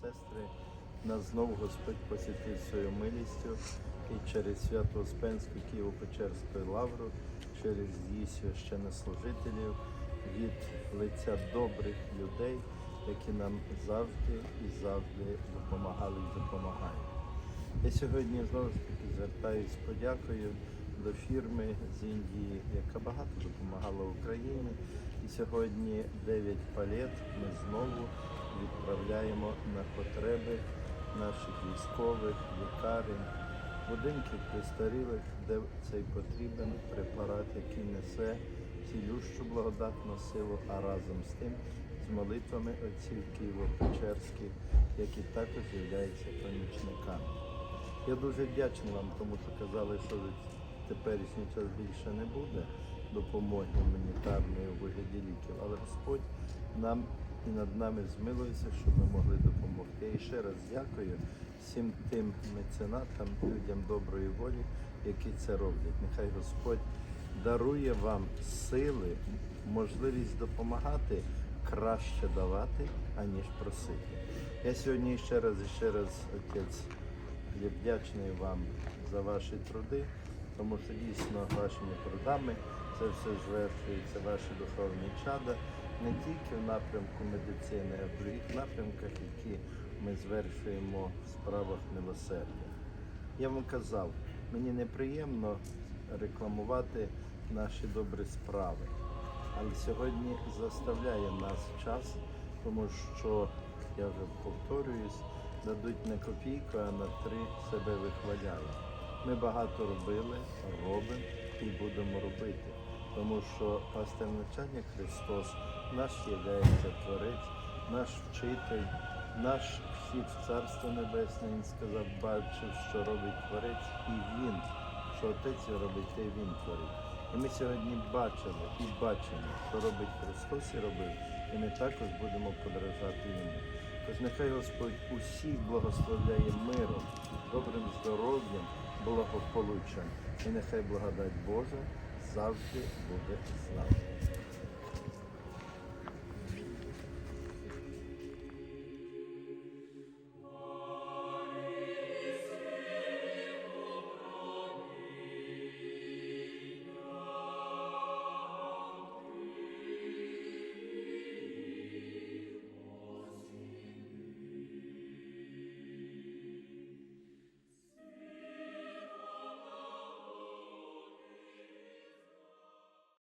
сестри, нас знову Господь посітив своєю милістю і через свято Успенську Києво-Печерську лавру, через її священнослужителів від лиця добрих людей, які нам завжди і завжди допомагали і допомагають. Я сьогодні знову ж таки звертаюся з подякою до фірми з Індії, яка багато допомагала Україні. І сьогодні 9 палет ми знову відправляємо на потреби наших військових, лікарень, будинків престарілих, де цей потрібен препарат, який несе цілющу благодатну силу, а разом з тим з молитвами отців Києво-Печерських, які також являються помічниками. Я дуже вдячний вам, тому що казали, що теперішній час більше не буде допомоги гуманітарної у вигляді ліків, але Господь нам і над нами змилився, щоб ми могли допомогти. І ще раз дякую всім тим меценатам, людям доброї волі, які це роблять. Нехай Господь дарує вам сили, можливість допомагати, краще давати, аніж просити. Я сьогодні ще раз і ще раз, отець. Я вдячний вам за ваші труди, тому що дійсно вашими трудами це все звершується, ваші духовні чада, не тільки в напрямку медицини, а в других напрямках, які ми звершуємо в справах милосердя. Я вам казав, мені неприємно рекламувати наші добрі справи, але сьогодні заставляє нас час, тому що я вже повторююсь, дадуть не копійку, а на три себе вихваляють. Ми багато робили, робимо і будемо робити. Тому що пастир начальник Христос наш являється Творець, наш вчитель, наш вхід в Царство Небесне. Він сказав, бачив, що робить Творець, і Він, що Отець робить, те Він творить. І ми сьогодні бачили і бачимо, що робить Христос і робив, і ми також будемо подражати йому. Тож нехай Господь усіх благословляє миром, добрим здоров'ям, благополуччям. І нехай благодать Божа завжди буде з нами.